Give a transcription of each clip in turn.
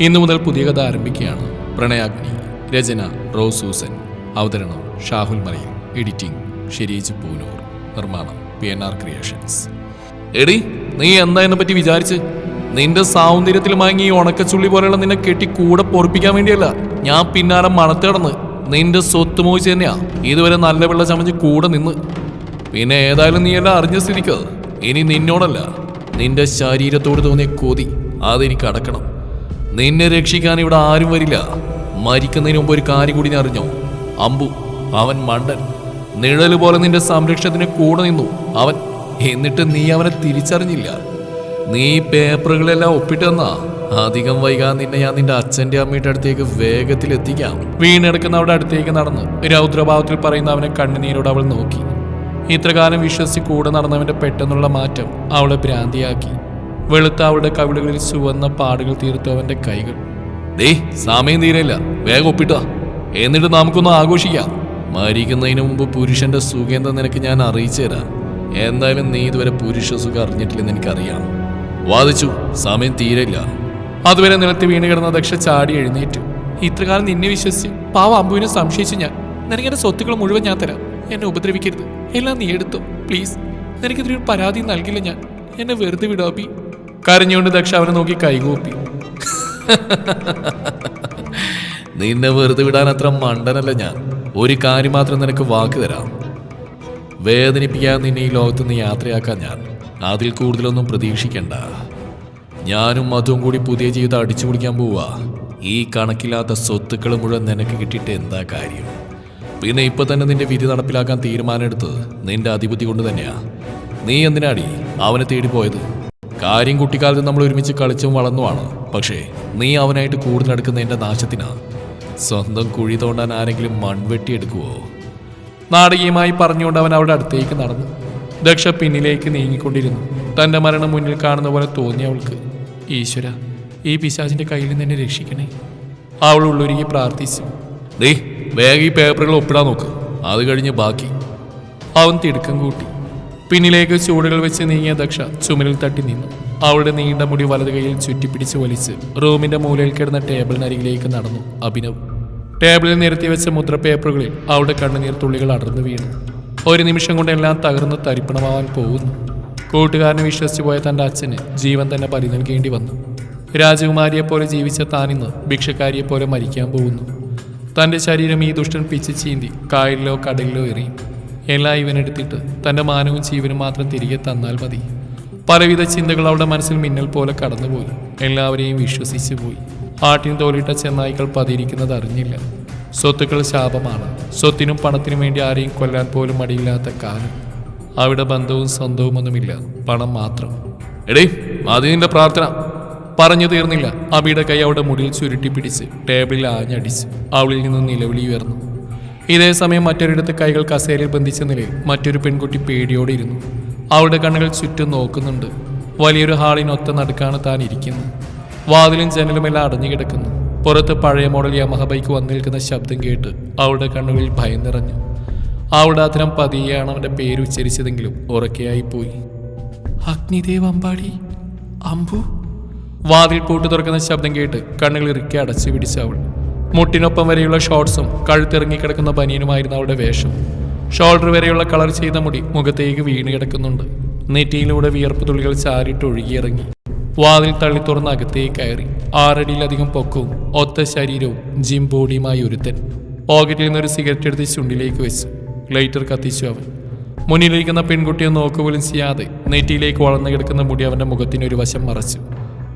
ഇന്നു മുതൽ പുതിയ കഥ ആരംഭിക്കുകയാണ്. പ്രണയാഗ്നി രചന റോസ് സൂസൻ. അവതരണം ഷാഹുൽ മറിയൻ എഡിറ്റിംഗ് ഷെരീജ് പൂനൂർ. നിർമ്മാണം പി എൻ ആർ ക്രിയേഷൻസ്. എടി നീ എന്താ എന്നെ പറ്റി വിചാരിച്ച്? നിന്റെ സൗന്ദര്യത്തിൽ മാങ്ങി ഉണക്കച്ചുള്ളി പോലെയുള്ള നിന്നെ കെട്ടി കൂടെ പൊറപ്പിക്കാൻ വേണ്ടിയല്ല. ഞാൻ പിന്നാലെ മണത്തിടന്ന് നിന്റെ സ്വത്ത് മോഹിച്ച് തന്നെയാ ഇതുവരെ നല്ല വെള്ള ചമഞ്ഞ് കൂടെ നിന്ന്. പിന്നെ ഏതായാലും നീ അറിഞ്ഞ സ്ഥിതിക്കത് ഇനി നിന്നോടല്ല. നിന്റെ ശരീരത്തോട് തോന്നിയ കൊതി അതെനിക്ക് അടക്കണം. നിന്നെ രക്ഷിക്കാൻ ഇവിടെ ആരും വരില്ല. മരിക്കുന്നതിന് മുമ്പ് ഒരു കാര്യം കൂടി ഞാൻ അറിഞ്ഞോ അമ്പു അവൻ മണ്ടൻ. നിഴൽ പോലെ നിന്റെ സംരക്ഷണത്തിന് കൂടെ നിന്നു. അവൻ എന്നിട്ട് നീ അവനെ തിരിച്ചറിഞ്ഞില്ല. നീ പേപ്പറുകളെല്ലാം ഒപ്പിട്ടെന്നാ അധികം വൈകാതെ നിന്നെ ഞാൻ നിന്റെ അച്ഛന്റെ അമ്മയുടെ അടുത്തേക്ക് വേഗത്തിൽ എത്തിക്കാം. വീണെടുക്കുന്ന അവിടെ അടുത്തേക്ക് നടന്ന് രൗദ്രഭാവത്തിൽ പറയുന്ന അവനെ കണ്ണുനീരോട് അവൾ നോക്കി. ഇത്രകാലം വിശ്വസിച്ച് കൂടെ നടന്നവന്റെ പെട്ടെന്നുള്ള മാറ്റം അവളെ ഭ്രാന്തിയാക്കി. വെളുത്ത അവളുടെ കവിളുകളിൽ ചുവന്ന പാടുകൾ തീർത്തു അവന്റെ കൈകൾ. ദേ സമയം തീരെയില്ല. വേഗം ഒപ്പിട്ടാ. എന്നിട്ട് നമുക്കൊന്ന് ആഘോഷിക്കാം. മരിക്കുന്നതിന് മുമ്പ് പുരുഷന്റെ സുഖം നിനക്ക് ഞാൻ അറിയിച്ചു തരാം. എന്തായാലും നീ ഇതുവരെ പുരുഷ സുഖം അറിഞ്ഞിട്ടില്ലെന്ന് എനിക്കറിയാം. വാദിച്ചു സമയം തീരെയില്ല. അതുവരെ നിലത്ത് വീണ് കിടന്ന ദക്ഷ ചാടി എഴുന്നേറ്റു. ഇത്രകാലം നിന്നെ വിശ്വസിച്ച് പാവ അമ്പുവിനെ സംശയിച്ചു ഞാൻ. നിനക്ക് എന്റെ സ്വത്തുക്കൾ മുഴുവൻ ഞാൻ തരാം. എന്നെ ഉപദ്രവിക്കരുത്. എല്ലാം നീ എടുത്തു. പ്ലീസ്. നിനക്കെതിരെ ഒരു പരാതി നൽകില്ല ഞാൻ. എന്നെ വെറുതെ വിടാബി കരഞ്ഞുകൊണ്ട് ദക്ഷ അവനെ നോക്കി കൈകൂപ്പി. നിന്നെ വെറുതെ വിടാൻ അത്ര മണ്ടനല്ല ഞാൻ. ഒരു കാര്യം മാത്രം നിനക്ക് വാക്ക് തരാം. വേദനിപ്പിക്കാൻ നിന്നെ ഈ ലോകത്ത് നിന്ന് യാത്രയാക്കാൻ ഞാൻ. അതിൽ കൂടുതലൊന്നും പ്രതീക്ഷിക്കണ്ട. ഞാനും മധുവും കൂടി പുതിയ ജീവിതം അടിച്ചു പിടിക്കാൻ പോവാ. ഈ കണക്കില്ലാത്ത സ്വത്തുക്കൾ മുഴുവൻ നിനക്ക് കിട്ടിയിട്ട് എന്താ കാര്യം? പിന്നെ ഇപ്പൊ തന്നെ നിന്റെ വിധി നടപ്പിലാക്കാൻ തീരുമാനമെടുത്തത് നിന്റെ അധിപതി കൊണ്ട് തന്നെയാ. നീ എന്തിനാടി അവനെ തേടി പോയത്? കാര്യം കുട്ടിക്കാലത്ത് നമ്മൾ ഒരുമിച്ച് കളിച്ചും വളർന്നുമാണ്. പക്ഷേ നീ അവനായിട്ട് കൂടുതൽ അടുക്കുന്ന എന്റെ നാശത്തിനാ. സ്വന്തം കുഴി തോണ്ടാൻ ആരെങ്കിലും മൺവെട്ടി എടുക്കുവോ? നാടകീയമായി പറഞ്ഞുകൊണ്ട് അവൻ അവളുടെ അടുത്തേക്ക് നടന്നു. ദക്ഷ പിന്നിലേക്ക് നീങ്ങിക്കൊണ്ടിരുന്നു. തന്റെ മരണം മുന്നിൽ കാണുന്ന പോലെ തോന്നി അവൾക്ക് ഈശ്വര ഈ പിശാചിന്റെ കയ്യിൽ നിന്ന് എന്നെ രക്ഷിക്കണേ. അവൾ ഉള്ളൊരുങ്ങി പ്രാർത്ഥിച്ചു. ദേ വേഗം ഈ പേപ്പറുകൾ ഒപ്പിടാൻ നോക്ക്. അത് കഴിഞ്ഞ് ബാക്കി. അവൻ തിടുക്കം കൂട്ടി. പിന്നിലേക്ക് ചൂടുകൾ വെച്ച് നീങ്ങിയ ദക്ഷ ചുമലിൽ തട്ടി നിന്നു. അവളുടെ നീണ്ട മുടി വലത് കൈയിൽ ചുറ്റിപ്പിടിച്ച് വലിച്ച് റൂമിന്റെ മൂലയിൽ കിടന്ന ടേബിളിനരികിലേക്ക് നടന്നു അഭിനവ്. ടേബിളിൽ നിരത്തി വെച്ച മുദ്രപേപ്പറുകളിൽ അവളുടെ കണ്ണുനീർ തുള്ളികൾ അടർന്നു വീണു. ഒരു നിമിഷം കൊണ്ട് എല്ലാം തകർന്ന് തരിപ്പണമാവാൻ പോകുന്നു. കൂട്ടുകാരനെ വിശ്വസിച്ചു പോയ തന്റെ അച്ഛന് ജീവൻ തന്നെ പരി നൽകേണ്ടി വന്നു. രാജകുമാരിയെ പോലെ ജീവിച്ച താനിന്ന് ഭിക്ഷക്കാരിയെ പോലെ മരിക്കാൻ പോകുന്നു. തന്റെ ശരീരം ഈ ദുഷ്ടൻ പിച്ച് ചീന്തി കായലിലോ കടലിലോ എറിയും. എല്ലാം ഇവനെടുത്തിട്ട് തന്റെ മാനവും ജീവനും മാത്രം തിരികെ തന്നാൽ മതി. പലവിധ ചിന്തകൾ അവളുടെ മനസ്സിൽ മിന്നൽ പോലെ കടന്നുപോയി. എല്ലാവരെയും വിശ്വസിച്ചു പോയി. ആട്ടിൻ തോലിട്ട ചെന്നായ്ക്കൾ പതിയിരിക്കുന്നത് അറിഞ്ഞില്ല. സ്വത്തുക്കൾ ശാപമാണ്. സ്വത്തിനും പണത്തിനും വേണ്ടി ആരെയും കൊല്ലാൻ പോലും മടിയില്ലാത്ത കാലം. അവിടെ ബന്ധവും സ്വന്തവും ഒന്നുമില്ല പണം മാത്രം. എടേ അതിന്റെ പ്രാർത്ഥന. പറഞ്ഞു തീർന്നില്ല. അബിയുടെ കൈ അവിടെ മുടിയിൽ ചുരുട്ടി പിടിച്ച് ടേബിളിൽ ആഞ്ഞടിച്ച് അവളിൽ നിന്ന് നിലവിളി ഉയർന്നു. ഇതേ സമയം മറ്റൊരിടത്ത് കൈകൾ കസേരയിൽ ബന്ധിച്ച നിലയിൽ മറ്റൊരു പെൺകുട്ടി പേടിയോടെ ഇരുന്നു. അവളുടെ കണ്ണുകൾ ചുറ്റും നോക്കുന്നുണ്ട്. വലിയൊരു ഹാളിനൊത്ത നടുക്കാണ് താൻ ഇരിക്കുന്നത്. വാതിലും ജനലുമെല്ലാം അടഞ്ഞു കിടക്കുന്നു. പുറത്ത് പഴയ മോഡൽ യമഹ ബൈക്ക് വന്നു നിൽക്കുന്ന ശബ്ദം കേട്ട് അവളുടെ കണ്ണുകളിൽ ഭയം നിറഞ്ഞു. അവളുടെ അത്തരം പതിയെയാണ് അവന്റെ പേര് ഉച്ചരിച്ചതെങ്കിലും ഉറക്കെയായി പോയി അഗ്നിദേവ് അമ്പാടി അമ്പു. വാതിൽ പൂട്ട് തുറക്കുന്ന ശബ്ദം കേട്ട് കണ്ണുകൾ ഇറുക്കി അടച്ചു പിടിച്ച അവൾ. മുട്ടിനൊപ്പം വരെയുള്ള ഷോർട്ട്സും കഴുത്തിറങ്ങി കിടക്കുന്ന ബനിയനുമായിരുന്നു അവളുടെ വേഷം. ഷോൾഡർ വരെയുള്ള കളർ ചെയ്ത മുടി മുഖത്തേക്ക് വീണ് കിടക്കുന്നുണ്ട്. നെറ്റിയിലൂടെ വിയർപ്പ് തുള്ളികൾ ചാരിട്ട് ഒഴുകിയിറങ്ങി. വാതിൽ തള്ളി തുറന്ന് അകത്തേക്ക് കയറി. ആറടിയിലധികം പൊക്കവും ഒത്ത ശരീരവും ജിം ബോഡിയുമായി ഒരുത്തൻ. പോക്കറ്റിൽ നിന്നൊരു സിഗരറ്റ് എടുത്ത് ചുണ്ടിലേക്ക് വെച്ചു. ലൈറ്റർ കത്തിച്ചു അവൻ. മുന്നിലിരിക്കുന്ന പെൺകുട്ടിയെ നോക്കുപോലും ചെയ്യാതെ നെറ്റിയിലേക്ക് വളർന്നു കിടക്കുന്ന മുടി അവന്റെ മുഖത്തിന് ഒരു വശം മറച്ചു.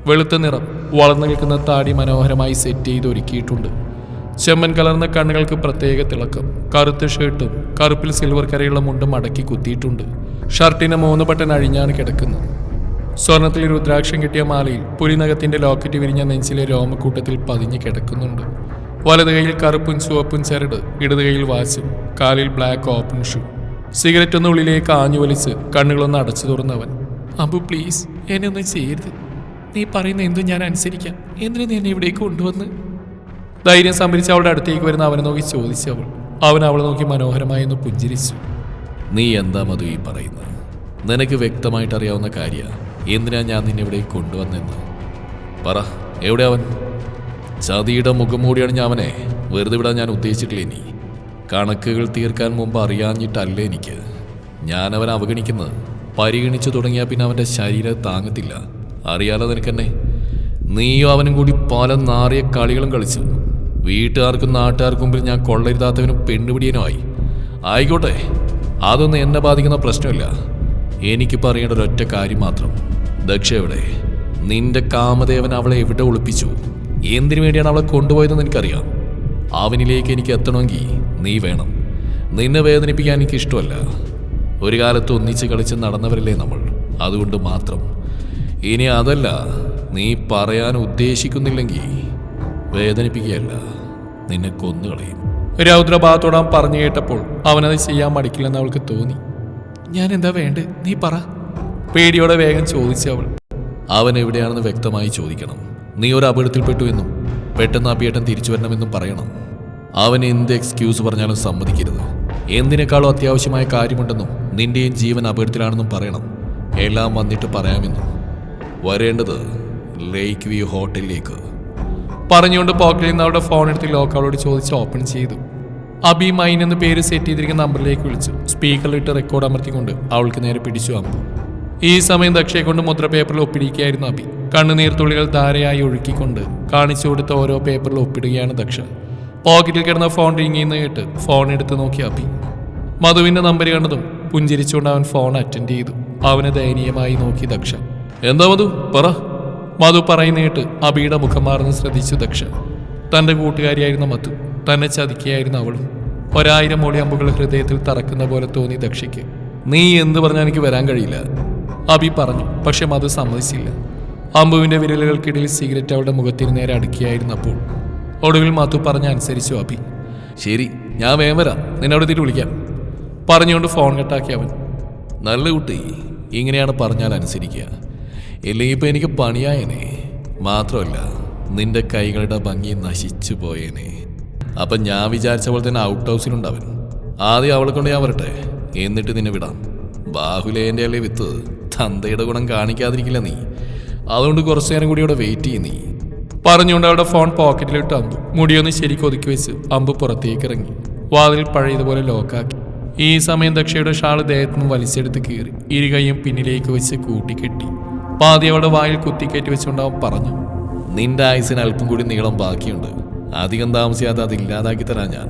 വെളുത്ത നിറം വളർന്നു നിൽക്കുന്ന താടി മനോഹരമായി സെറ്റ് ചെയ്ത് ഒരുക്കിയിട്ടുണ്ട്. ചെമ്മൻ കലർന്ന കണ്ണുകൾക്ക് പ്രത്യേക തിളക്കം. കറുത്ത ഷർട്ടും കറുപ്പിൽ സിൽവർ കരയുള്ള മുണ്ടും അടക്കി കുത്തിയിട്ടുണ്ട്. ഷർട്ടിന് മൂന്ന് ബട്ടൺ അഴിഞ്ഞാണ് കിടക്കുന്നത്. സ്വർണത്തിൽ രുദ്രാക്ഷം കിട്ടിയ മാലയിൽ പുലിനകത്തിന്റെ ലോക്കറ്റ് വിരിഞ്ഞ നെഞ്ചിലെ രോമക്കൂട്ടത്തിൽ പതിഞ്ഞു കിടക്കുന്നുണ്ട്. വലത് കൈയിൽ കറുപ്പും ചുവപ്പും ചരട് ഇടത് കൈയിൽ വാച്ചും കാലിൽ ബ്ലാക്ക് ഓപ്പൺ ഷൂ സിഗരറ്റ് ഒന്ന് ഉള്ളിലേക്ക് ആഞ്ഞു വലിച്ച് കണ്ണുകളൊന്ന് അടച്ചു തുറന്നവൻ അബു പ്ലീസ് എന്നെ ഒന്നും ചെയ്യരുത്. നീ പറയുന്ന എന്തും ഞാൻ അനുസരിക്കാം. എന്തിനു നീ എന്നെ ഇവിടേക്ക് കൊണ്ടുവന്ന്? ധൈര്യം സംഭരിച്ച് അവളുടെ അടുത്തേക്ക് വരുന്ന അവനെ നോക്കി ചോദിച്ചു അവൾ. അവൻ അവളെ നോക്കി മനോഹരമായി ഒന്ന് പുഞ്ചിരിച്ചു. നീ എന്താ മധു ഈ പറയുന്നത്? നിനക്ക് വ്യക്തമായിട്ട് അറിയാവുന്ന കാര്യ. എന്തിനാ ഞാൻ നിന്നെ ഇവിടെ കൊണ്ടുവന്നെന്ന് പറ എവിടെ അവൻ? ചതിയുടെ മുഖം മൂടിയാണ് ഞാൻ അവനെ. വെറുതെ വിടാൻ ഞാൻ ഉദ്ദേശിച്ചിട്ടില്ല ഇനി. കണക്കുകൾ തീർക്കാൻ മുമ്പ് അറിയാഞ്ഞിട്ടല്ലേ എനിക്ക്. ഞാൻ അവൻ അവഗണിക്കുന്നത്. പരിഗണിച്ചു തുടങ്ങിയാൽ പിന്നെ അവന്റെ ശരീരം താങ്ങത്തില്ല. അറിയാലോ നിനക്കെന്നെ? നീയോ അവനും കൂടി പല നാറിയ കളികളും കളിച്ചു. വീട്ടുകാർക്കും നാട്ടുകാർക്കും മുമ്പിൽ ഞാൻ കൊള്ളരുതാത്തവനും പെണ്ണുപിടിയനുമായി. ആയിക്കോട്ടെ അതൊന്നും എന്നെ ബാധിക്കുന്ന പ്രശ്നമില്ല. എനിക്ക് പറയേണ്ട ഒരൊറ്റ കാര്യം മാത്രം. ദക്ഷ എവിടെ? നിന്റെ കാമദേവൻ അവളെ എവിടെ ഒളിപ്പിച്ചു? എന്തിനു വേണ്ടിയാണ് അവളെ കൊണ്ടുപോയതെന്ന് എനിക്കറിയാം. അവനിലേക്ക് എനിക്ക് എത്തണമെങ്കിൽ നീ വേണം. നിന്നെ വേദനിപ്പിക്കാൻ എനിക്ക് ഇഷ്ടമല്ല ഒരു കാലത്ത് ഒന്നിച്ച് കളിച്ച് നടന്നവരല്ലേ നമ്മൾ. അതുകൊണ്ട് മാത്രം. ഇനി അതല്ല നീ പറയാൻ ഉദ്ദേശിക്കുന്നില്ലെങ്കിൽ വേദനിപ്പിക്കുകയല്ല. നിന്നെ കൊന്നുകളയും. രൗദ്രഭാഗത്തോടാൻ പറഞ്ഞു കേട്ടപ്പോൾ അവനത് ചെയ്യാൻ മടിക്കില്ലെന്ന് അവൾക്ക് തോന്നി. ഞാൻ എന്താ വേണ്ടേ? നീ പറ. പേടിയോടെ വേഗം ചോദിച്ചു അവൾ. അവൻ എവിടെയാണെന്ന് വ്യക്തമായി ചോദിക്കണം. നീ ഒരു അപകടത്തിൽപ്പെട്ടു എന്നും പെട്ടെന്ന് അഭിയേട്ടൻ തിരിച്ചു വരണമെന്നും പറയണം. അവൻ എന്ത് എക്സ്ക്യൂസ് പറഞ്ഞാലും സമ്മതിക്കരുത്. എന്തിനേക്കാളും അത്യാവശ്യമായ കാര്യമുണ്ടെന്നും നിന്റെയും ജീവൻ അപകടത്തിലാണെന്നും പറയണം. എല്ലാം വന്നിട്ട് പറയാമെന്നും. വരേണ്ടത് ലേക്ക് വ്യൂ ഹോട്ടലിലേക്ക്. പറഞ്ഞുകൊണ്ട് പോക്കറ്റിൽ നിന്ന് അവളുടെ ഫോൺ എടുത്ത് ലോക്ക് അവളോട് ചോദിച്ച് ഓപ്പൺ ചെയ്തു. അബി മൈൻ എന്ന പേര് സെറ്റ് ചെയ്തിരിക്കുന്ന നമ്പറിലേക്ക് വിളിച്ചു. സ്പീക്കറിലിട്ട് റെക്കോർഡ് അമർത്തിക്കൊണ്ട് അവൾക്ക് നേരെ പിടിച്ചു അമ്പു ഈ സമയം ദക്ഷയെ കൊണ്ട് മുദ്ര പേപ്പറിൽ ഒപ്പിടിക്കുകയായിരുന്നു അബി. കണ്ണുനീർത്തുള്ളികൾ ധാരയായി ഒഴുക്കിക്കൊണ്ട് കാണിച്ചു കൊടുത്ത ഓരോ പേപ്പറിൽ ഒപ്പിടുകയാണ് ദക്ഷ. പോക്കറ്റിൽ കിടന്ന ഫോൺ റിങ് ചെയ്യുന്ന കേട്ട് ഫോൺ എടുത്ത് നോക്കി അബി. മധുവിന്റെ നമ്പർ കണ്ടതും പുഞ്ചിരിച്ചുകൊണ്ട് അവൻ ഫോൺ അറ്റൻഡ് ചെയ്തു. അവനെ ദയനീയമായി നോക്കി ദക്ഷ. എന്താ മധു? പറ. മധു പറയുന്നേട്ട് അബിയുടെ മുഖം മാറുന്ന ശ്രദ്ധിച്ചു ദക്ഷ. തന്റെ കൂട്ടുകാരിയായിരുന്ന മധു. തന്നെ ചതിക്കുകയായിരുന്ന അവളും. ഒരായിരം മോളി അമ്പുകൾ ഹൃദയത്തിൽ തറക്കുന്ന പോലെ തോന്നി ദക്ഷയ്ക്ക്. നീ എന്ത് പറഞ്ഞാൽ എനിക്ക് വരാൻ കഴിയില്ല. അബി പറഞ്ഞു. പക്ഷെ മധു സമ്മതിച്ചില്ല. അമ്പുവിന്റെ വിരലുകൾക്കിടയിൽ സിഗരറ്റ് അവളുടെ മുഖത്തിന് നേരെ അടുക്കിയായിരുന്നപ്പോൾ ഒടുവിൽ മധു പറഞ്ഞ അനുസരിച്ചു അബി. ശരി ഞാൻ വേഗം വരാം. നിന്നെ അവിടെ എത്തിയിട്ട് വിളിക്കാം. പറഞ്ഞുകൊണ്ട് ഫോൺ കട്ടാക്കി അവൻ. നല്ല കുട്ടി. ഇങ്ങനെയാണ് പറഞ്ഞാൽ അനുസരിക്കുക. ഇല്ലെങ്കിൽ ഇപ്പം എനിക്ക് പണിയായനെ. മാത്രമല്ല നിന്റെ കൈകളുടെ ഭംഗി നശിച്ചു പോയേനെ. അപ്പം ഞാൻ വിചാരിച്ച പോലെ തന്നെ ഔട്ട് ഹൗസിലുണ്ടവൻ ആദ്യം അവളെ കൊണ്ട് ഞാൻ വരട്ടെ. എന്നിട്ട് നിന്നെ വിടാം. ബാഹുലേന്റെ അല്ലേ വിത്ത്? തന്തയുടെ ഗുണം കാണിക്കാതിരിക്കില്ല നീ. അതുകൊണ്ട് കുറച്ചു നേരം കൂടി ഇവിടെ വെയിറ്റ് ചെയ്യും നീ. പറഞ്ഞുകൊണ്ട് അവളുടെ ഫോൺ പോക്കറ്റിലിട്ട് അമ്പു. മുടിയൊന്ന് ശരിക്കും ഒതുക്കി വെച്ച് അമ്പ് പുറത്തേക്ക് ഇറങ്ങി. വാതിൽ പഴയതുപോലെ ലോക്കാക്കി ഈ സമയം ദക്ഷയുടെ ഷാൾ ദേഹത്തുനിന്ന് വലിച്ചെടുത്ത് കീറി. ഇരുകൈയും പിന്നിലേക്ക് വെച്ച് കൂട്ടിക്കെട്ടി. പാതി അവളുടെ വായിൽ കുത്തിക്കയറ്റി വെച്ചുകൊണ്ടാവും പറഞ്ഞു. നിന്റെ ആയുസിന് അല്പം കൂടി നീളം ബാക്കിയുണ്ട്. അധികം താമസിയാതെ അത് ഇല്ലാതാക്കി തരാം ഞാൻ.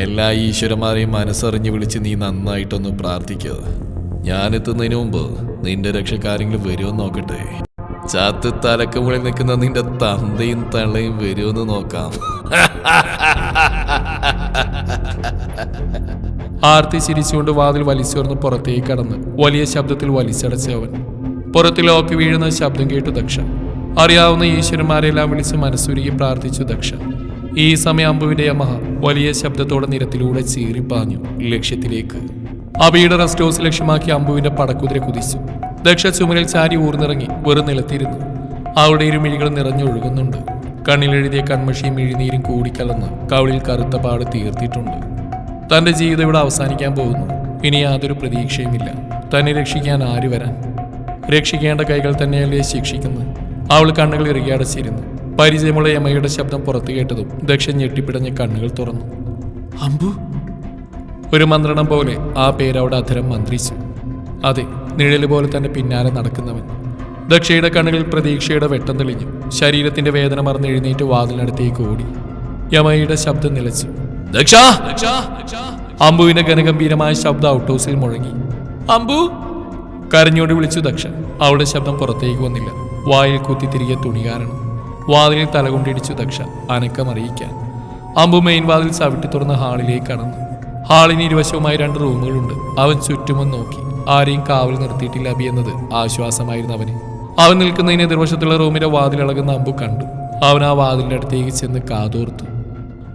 എല്ലാ ഈശ്വരന്മാരെയും മനസ്സറിഞ്ഞ് വിളിച്ച് നീ നന്നായിട്ടൊന്ന് പ്രാർത്ഥിക്കുക ഞാനെത്തുന്നതിന് മുമ്പ് നിന്റെ രക്ഷക്കാരെങ്കിലും വരുമെന്ന് നോക്കട്ടെ. ചാത്ത് തലക്ക് മുകളിൽ നിൽക്കുന്ന നിന്റെ തന്തയും തള്ളയും വരുമെന്ന് നോക്കാം. ആർത്തി ചിരിച്ചുകൊണ്ട് വാതിൽ വലിച്ചോർന്ന് പുറത്തേക്ക് കടന്ന് വലിയ ശബ്ദത്തിൽ വലിച്ചടച്ച അവൻ പുറത്ത് ലോക്ക് വീഴുന്ന ശബ്ദം കേട്ടു ദക്ഷ. അറിയാവുന്ന ഈശ്വരന്മാരെല്ലാം വിളിച്ച് മനസ്സുരുകി പ്രാർത്ഥിച്ചു ദക്ഷ. ഈ സമയം അമ്പുവിന്റെ യമഹ വലിയ ശബ്ദത്തോടെ നിരത്തിലൂടെ ചീറിപ്പാഞ്ഞു ലക്ഷ്യത്തിലേക്ക്. അബിയുടെ റെസ്റ്റ് ഹൗസ് ലക്ഷ്യമാക്കി അമ്പുവിന്റെ പടക്കുതിരെ കുതിച്ചു. ദക്ഷ ചുമരിൽ ചാരി ഊർന്നിറങ്ങി വെറും നിലത്തിരുന്നു. അവളുടെ ഇരുമിഴികൾ നിറഞ്ഞൊഴുകുന്നുണ്ട്. കണ്ണിലെഴുതിയ കൺമഷിയും മിഴിനീരും കൂടിക്കലർന്ന് കവിളിൽ കറുത്ത പാട് തീർത്തിട്ടുണ്ട്. തന്റെ ജീവിതം ഇവിടെ അവസാനിക്കാൻ പോകുന്നു. ഇനി യാതൊരു പ്രതീക്ഷയുമില്ല. തന്നെ രക്ഷിക്കാൻ ആര് വരാൻ? രക്ഷിക്കേണ്ട കൈകൾ തന്നെയല്ലേ ശിക്ഷിക്കുന്നത്? അവൾ കണ്ണുകൾ ഇറുകി അടച്ചിരുന്നു. പരിചയമുള്ള യമയുടെ ശബ്ദം പുറത്തു കേട്ടതും ദക്ഷൻ ഞെട്ടിപ്പിടഞ്ഞ് കണ്ണുകൾ തുറന്നു. അമ്പു. ഒരു മന്ത്രണം പോലെ ആ പേര് അവിടെ അധരം മന്ത്രിച്ചു. അതെ നിഴൽ പോലെ തന്നെ പിന്നാലെ നടക്കുന്നവൻ. ദക്ഷയുടെ കണ്ണുകളിൽ പ്രതീക്ഷയുടെ വെട്ടം തെളിഞ്ഞു. ശരീരത്തിന്റെ വേദന മറന്ന് എഴുന്നേറ്റ് വാതിലിനടുത്തേക്ക് ഓടി. യമയുടെ ശബ്ദം നിലച്ചു. ദക്ഷ! അമ്പുവിന്റെ ഘനഗംഭീരമായ ശബ്ദം ഔട്ട് ഹൗസിൽ മുഴങ്ങി. അമ്പു! കരഞ്ഞോട് വിളിച്ചു ദക്ഷൻ. അവളുടെ ശബ്ദം പുറത്തേക്ക് വന്നില്ല. വായിൽ കുത്തി തിരികെ തുണി കാരണം. വാതിലിൽ തലകൊണ്ടിടിച്ചു ദക്ഷ അനക്കമറിയിക്കാൻ അമ്പു മെയിൻ വാതിൽ ചവിട്ടി തുറന്ന് ഹാളിലേക്ക് കടന്നു. ഹാളിന് ഇരുവശവുമായി രണ്ട് റൂമുകളുണ്ട്. അവൻ ചുറ്റുമൊന്ന് നോക്കി. ആരെയും കാവൽ നിർത്തിയിട്ടില്ല അബി എന്നത് ആശ്വാസമായിരുന്നു അവന്. അവൻ നിൽക്കുന്നതിന് എതിർവശത്തുള്ള റൂമിന്റെ വാതിലിളകുന്ന അമ്പു കണ്ടു. അവൻ ആ വാതിലിന്റെ അടുത്തേക്ക് ചെന്ന് കാതോർത്തു.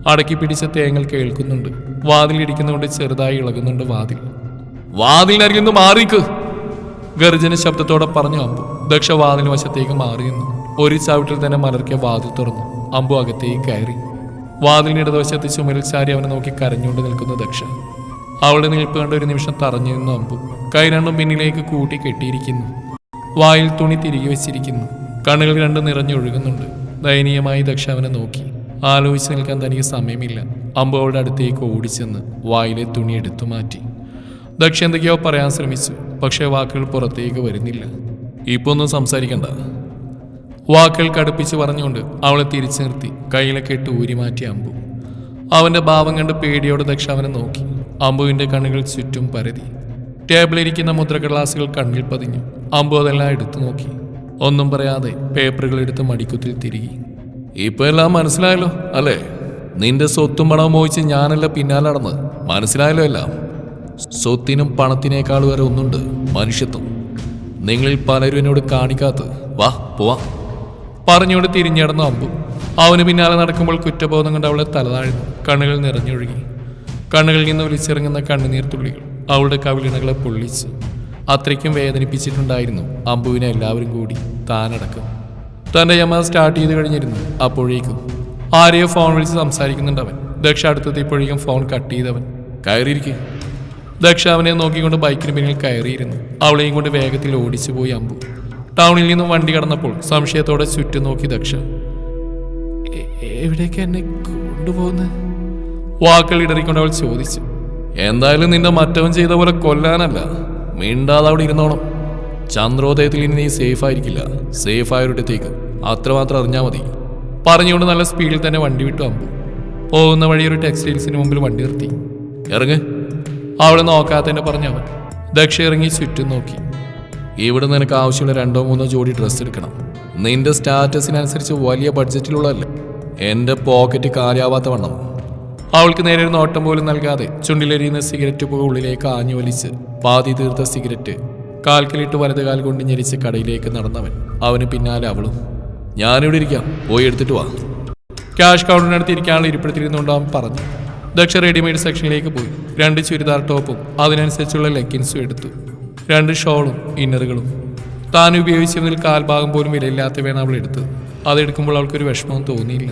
അടക്കി പിടിച്ച തേങ്ങൽ കേൾക്കുന്നുണ്ട്. വാതിലിടിക്കുന്നതുകൊണ്ട് ചെറുതായി ഇളകുന്നുണ്ട് വാതിൽ. വാതിലിനരികിൽ നിന്ന് മാറിക്ക്. ഗർജന ശബ്ദത്തോടെ പറഞ്ഞു അമ്പു ദക്ഷ വാതിൽ വശത്തേക്ക് മാറി നിന്നു. ഒരു ചവിട്ടിൽ തന്നെ മലർക്കിയ വാതിൽ തുറന്നു. അമ്പു അകത്തേക്ക് കയറി. വാതിലിന് ഇടതുവശത്ത് ചുമരിൽ ചാരി അവനെ നോക്കി കരഞ്ഞുകൊണ്ട് നിൽക്കുന്ന ദക്ഷ. അവളെ നിൽപ്പ് കണ്ട ഒരു നിമിഷം തറഞ്ഞു നിന്നു അമ്പു. കൈ രണ്ടും പിന്നിലേക്ക് കൂട്ടി കെട്ടിയിരിക്കുന്നു. വായിൽ തുണി തിരികെ വെച്ചിരിക്കുന്നു. കണ്ണുകൾ രണ്ടും നിറഞ്ഞൊഴുകുന്നുണ്ട് ദയനീയമായി ദക്ഷ അവനെ നോക്കി. ആലോചിച്ച് നിൽക്കാൻ തനിക്ക് സമയമില്ല. അമ്പു അവളുടെ അടുത്തേക്ക് ഓടിച്ചെന്ന് വായിലെ തുണി എടുത്തു മാറ്റി. ദക്ഷ എന്തൊക്കെയോ പറയാൻ ശ്രമിച്ചു പക്ഷേ വാക്കുകൾ പുറത്തേക്ക് വരുന്നില്ല. ഇപ്പൊ ഒന്നും സംസാരിക്കണ്ട. വാക്കുകൾ കടുപ്പിച്ച് പറഞ്ഞുകൊണ്ട് അവളെ തിരിച്ചു നിർത്തി കയ്യിലൊക്കെ ഇട്ട് ഊരി മാറ്റി അമ്പു. അവന്റെ ഭാവം കണ്ട് പേടിയോടെ ദക്ഷ അവനെ നോക്കി. അമ്പുവിന്റെ കണ്ണുകൾ ചുറ്റും പരതി. ടേബിളിരിക്കുന്ന മുദ്രകടലാസുകൾ കണ്ണിൽ പതിഞ്ഞു. അമ്പു അതെല്ലാം എടുത്തു നോക്കി. ഒന്നും പറയാതെ പേപ്പറുകൾ എടുത്ത് മടിക്കുത്തിൽ തിരികെ. ഇപ്പൊ എല്ലാം മനസ്സിലായല്ലോ അല്ലേ? നിന്റെ സ്വത്തും പണവും മോഹിച്ച് ഞാനല്ല പിന്നാലെ നടന്ന് മനസ്സിലായല്ലോ എല്ലാം. സ്വത്തിനും പണത്തിനേക്കാൾ വരെ ഒന്നുണ്ട് മനുഷ്യത്വം. നിങ്ങളിൽ പലരും എന്നോട് കാണിക്കാത്ത വാ പോവാ. പറഞ്ഞുകൊണ്ട് തിരിഞ്ഞടന്നു അമ്പു. അവന് പിന്നാലെ നടക്കുമ്പോൾ കുറ്റബോധം കൊണ്ട് അവളെ തലതാഴ്ന്നു കണ്ണുകൾ നിറഞ്ഞൊഴുകി. കണ്ണുകളിൽ നിന്ന് ഒലിച്ചിറങ്ങുന്ന കണ്ണുനീർ തുള്ളികൾ അവളുടെ കവിളിണകളെ പൊള്ളിച്ച് അത്രയ്ക്കും വേദനിപ്പിച്ചിട്ടുണ്ടായിരുന്നു അമ്പുവിനെ എല്ലാവരും കൂടി താനടക്കം. തന്റെ യമ സ്റ്റാർട്ട് ചെയ്ത് കഴിഞ്ഞിരുന്നു അപ്പോഴേക്കും. ആരെയോ ഫോൺ വിളിച്ച് സംസാരിക്കുന്നുണ്ടവൻ ദക്ഷ അടുത്തെത്തിയപ്പോഴേക്കും ഫോൺ കട്ട് ചെയ്തവൻ. കയറിയിരിക്കെ. ദക്ഷ അവനെ നോക്കിക്കൊണ്ട് ബൈക്കിന് പിന്നിൽ കയറിയിരുന്നു. അവളെയും കൊണ്ട് വേഗത്തിൽ ഓടിച്ചു പോയി അമ്പു. ടൗണിൽ നിന്നും വണ്ടി കടന്നപ്പോൾ സംശയത്തോടെ ചുറ്റും നോക്കി ദക്ഷ. "എ- എവിടേക്ക് എന്നെ കൊണ്ടുപോകുന്നത് വാക്കൾ ഇടറിക്കൊണ്ട് അവൾ ചോദിച്ചു. എന്തായാലും നിന്റെ മറ്റവൻ ചെയ്ത പോലെ കൊല്ലാനല്ല. മിണ്ടാതെ അവിടെ ഇരുന്നോണം. ചന്ദ്രോദയത്തിൽ ഇനി നീ സേഫ് ആയിരിക്കില്ല. സേഫ് ആയൊരിടത്തേക്ക്. അത്രമാത്രം അറിഞ്ഞാൽ മതി. പറഞ്ഞുകൊണ്ട് നല്ല സ്പീഡിൽ തന്നെ വണ്ടി വിട്ടു അമ്പു. പോകുന്ന വഴി ഒരു ടെക്സ്റ്റൈൽസിന് മുമ്പിൽ വണ്ടി നിർത്തി. ഇറങ്ങ്. അവളെ നോക്കാത്തന്നെ പറഞ്ഞവൻ ദക്ഷ ഇറങ്ങി ചുറ്റും നോക്കി. ഇവിടെ നിനക്ക് ആവശ്യമുള്ള രണ്ടോ മൂന്നോ ജോഡി ഡ്രസ്സ് എടുക്കണം. നിന്റെ സ്റ്റാറ്റസിനനുസരിച്ച് വലിയ ബഡ്ജറ്റിലുള്ളതല്ലേ എന്റെ പോക്കറ്റ് കാലാവാത്ത വണ്ണം. അവൾക്ക് നേരെ ഒരു നോട്ടം പോലും നൽകാതെ ചുണ്ടിലെരിയുന്ന സിഗരറ്റ് പുക ഉള്ളിലേക്ക് ആഞ്ഞു വലിച്ച് പാതി തീർത്ത സിഗരറ്റ് കാൽക്കലിട്ട് വലത് കാൽ കൊണ്ട് ഞെരിച്ച് കടയിലേക്ക് നടന്നവൻ. അവന് പിന്നാലെ അവളും ഞാനിവിടെ ഇരിക്കാം. പോയി എടുത്തിട്ട് വാ. ക്യാഷ് കൗണ്ടറിനടുത്ത് ഇരിക്കാനുള്ള ഇരിപ്പിടത്തിരുന്നുകൊണ്ട് അവൻ പറഞ്ഞു. ദക്ഷ റെഡിമെയ്ഡ് സെക്ഷനിലേക്ക് പോയി. രണ്ട് ചുരിദാർ ടോപ്പും അതിനനുസരിച്ചുള്ള ലെഗിൻസും എടുത്തു. രണ്ട് ഷോളും ഇന്നറുകളും താൻ ഉപയോഗിച്ചിരുന്നതിൽ കാൽഭാഗം പോലും വിലയില്ലാത്തവയാണ് അവൾ എടുത്തത്. അതെടുക്കുമ്പോൾ അവൾക്കൊരു വിഷമവും തോന്നിയില്ല.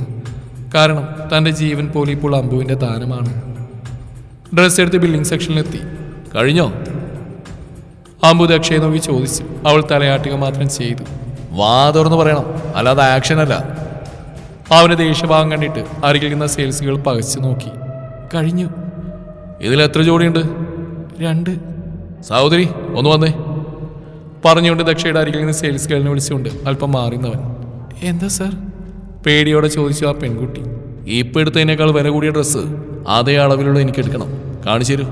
കാരണം തന്റെ ജീവൻ പോലും ഇപ്പോൾ അമ്പുവിന്റെ ദാനമാണ്. ഡ്രസ്സ് എടുത്ത് ബില്ലിംഗ് സെക്ഷനിലെത്തി കഴിഞ്ഞോ? അമ്പു ദക്ഷയെ നോക്കി ചോദിച്ചു. അവൾ തലയാട്ടുക മാത്രം ചെയ്തു. വാ തുറന്ന് പറയണം. അല്ലാതെ ആക്ഷൻ അല്ല. അവന് ദേഷ്യഭാവം കണ്ടിട്ട് അരികിൽ നിന്ന സെയിൽസുകൾ പകച്ചു നോക്കി. കഴിഞ്ഞു. ഇതിൽ എത്ര ജോഡിയുണ്ട്? രണ്ട്. സഹോദരി ഒന്ന് വന്നേ. പറഞ്ഞുകൊണ്ട് ദക്ഷയുടെ അരികിൽ നിന്ന് സെയിൽസ് ഗേളിനെ വിളിച്ചുകൊണ്ട് അല്പം മാറിയവൻ എന്താ സാർ? പേടിയോടെ ചോദിച്ചു ആ പെൺകുട്ടി. ഇപ്പം എടുത്തതിനേക്കാൾ വില കൂടിയ ഡ്രസ്സ് അതേ അളവിലുള്ള എനിക്ക് എടുക്കണം. കാണിച്ചു തരൂ.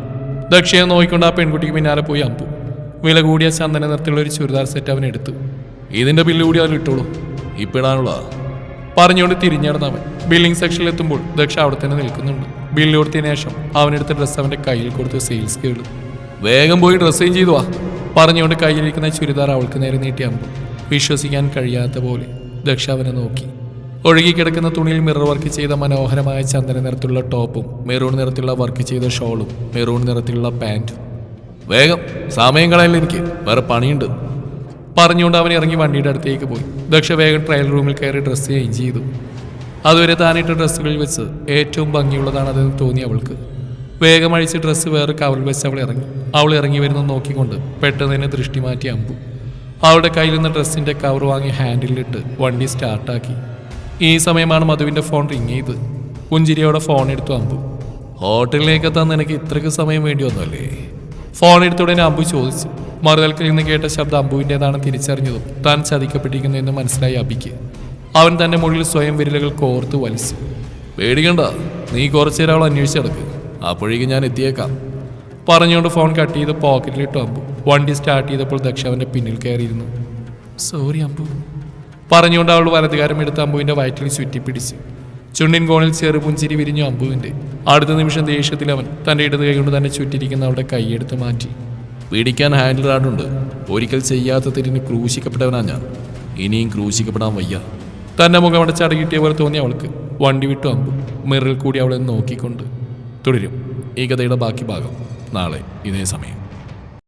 ദക്ഷയെ നോക്കിക്കൊണ്ട് ആ പെൺകുട്ടിക്ക് പിന്നാലെ പോയി അമ്പു. വില കൂടിയ ചന്ദന നിറത്തിലുള്ള ഒരു ചുരിദാർ സെറ്റ് അവൻ എടുത്തു. ഇതിന്റെ ബില്ല് കൂടി അതിൽ ഇട്ടോളൂ. ഇപ്പം ഇടാനുള്ള പറഞ്ഞുകൊണ്ട് തിരിഞ്ഞടന്നവൻ ബില്ലിംഗ് സെക്ഷനിൽ എത്തുമ്പോൾ ദക്ഷ അവിടെ തന്നെ നിൽക്കുന്നുണ്ട്. ബില്ല് കൊടുത്തതിന് ശേഷം അവനെടുത്ത ഡ്രസ്സ് അവന്റെ കയ്യിൽ കൊടുത്ത് സെയിൽസ് കേളു വേഗം പോയി ഡ്രസ്സ് ചേഞ്ച് ചെയ്തു വാ. പറഞ്ഞുകൊണ്ട് കയ്യിലിരിക്കുന്ന ചുരിദാർ അവൾക്ക് നേരെ നീട്ടിയാകുമ്പോൾ വിശ്വസിക്കാൻ കഴിയാത്ത പോലെ ദക്ഷ അവനെ നോക്കി. ഒഴുകിക്കിടക്കുന്ന തുണിയിൽ മിറർ വർക്ക് ചെയ്ത മനോഹരമായ ചന്ദന നിറത്തിലുള്ള ടോപ്പും മെറൂൺ നിറത്തിലുള്ള വർക്ക് ചെയ്ത ഷോളും മെറൂൺ നിറത്തിലുള്ള പാന്റും വേഗം സമയം കളയല്ല എനിക്ക്. വേറെ പണിയുണ്ട്. പറഞ്ഞുകൊണ്ട് അവൻ ഇറങ്ങി വണ്ടിയുടെ അടുത്തേക്ക് പോയി. ദക്ഷ വേഗം ട്രയൽ റൂമിൽ കയറി ഡ്രസ്സ് ചേഞ്ച് ചെയ്തു. അതുവരെ താനിട്ട ഡ്രസ്സുകളിൽ വെച്ച് ഏറ്റവും ഭംഗിയുള്ളതാണതെന്ന് തോന്നി അവൾക്ക്. വേഗം അഴിച്ച് ഡ്രസ്സ് വേറെ കവറിൽ വെച്ച് അവൾ ഇറങ്ങി. അവൾ ഇറങ്ങി വരുന്ന നോക്കിക്കൊണ്ട് പെട്ടെന്ന് തന്നെ ദൃഷ്ടി മാറ്റി അമ്പു. അവളുടെ കയ്യിൽ നിന്ന് ഡ്രസ്സിന്റെ കവർ വാങ്ങി ഹാൻഡിലിട്ട് വണ്ടി സ്റ്റാർട്ടാക്കി. ഈ സമയമാണ് മധുവിന്റെ ഫോൺ റിങ് ചെയ്ത്. പുഞ്ചിരിയോടെ ഫോൺ എടുത്തു അമ്പു. ഹോട്ടലിലേക്ക് എത്താൻ നിനക്ക് ഇത്രയ്ക്ക് സമയം വേണ്ടി വന്നല്ലേ ഫോൺ എടുത്തുടനെ അമ്പു ചോദിച്ചു. മറുതൽക്കിൽ നിന്ന് കേട്ട ശബ്ദം അമ്പുവിന്റെതാണ് തിരിച്ചറിഞ്ഞതും താൻ ചതിക്കപ്പെട്ടിരിക്കുന്നു എന്ന് മനസ്സിലായി അബിക്ക്. അവൻ തന്റെ മുകളിൽ സ്വയം വിരലുകൾ കോർത്ത് വലിച്ചു. പേടിക്കണ്ട നീ കുറച്ചു നേരം അവൾ അന്വേഷിച്ച് അപ്പോഴേക്കും ഞാൻ എത്തിയേക്കാം. പറഞ്ഞുകൊണ്ട് ഫോൺ കട്ട് ചെയ്ത് പോക്കറ്റിലിട്ട് അമ്പു. വണ്ടി സ്റ്റാർട്ട് ചെയ്തപ്പോൾ ദക്ഷ അവന്റെ പിന്നിൽ കയറിയിരുന്നു. സോറി അമ്പു. പറഞ്ഞുകൊണ്ട് അവൾ വലതുകാരം എടുത്ത് അമ്പുവിന്റെ വയറ്റിൽ ചുറ്റിപ്പിടിച്ച് ചുണ്ടിൻ കോണിൽ ചെറുപുഞ്ചിരി വിരിഞ്ഞു അമ്പുവിന്റെ. അടുത്ത നിമിഷം ദേഷ്യത്തിൽ അവൻ തന്റെ ഇടത് കൈകൊണ്ട് തന്നെ ചുറ്റിരിക്കുന്ന അവളുടെ കൈയെടുത്ത് മാറ്റി. പിടിക്കാൻ ഹാൻഡിൽ ആടുണ്ട് ഒരിക്കൽ ചെയ്യാത്ത തിരിഞ്ഞ് ക്രൂശിക്കപ്പെട്ടവനാ ഞാൻ. ഇനിയും ക്രൂശിക്കപ്പെടാൻ വയ്യ. തന്റെ മുഖം അവിടെ കിട്ടിയ പോലെ തോന്നി അവൾക്ക്. വണ്ടി വിട്ടു അമ്പു. മിറിൽ കൂടി അവളെ നോക്കിക്കൊണ്ട്. തുടരും. ഈ കഥയുടെ ബാക്കി ഭാഗം. നാളെ ഇതേ സമയം.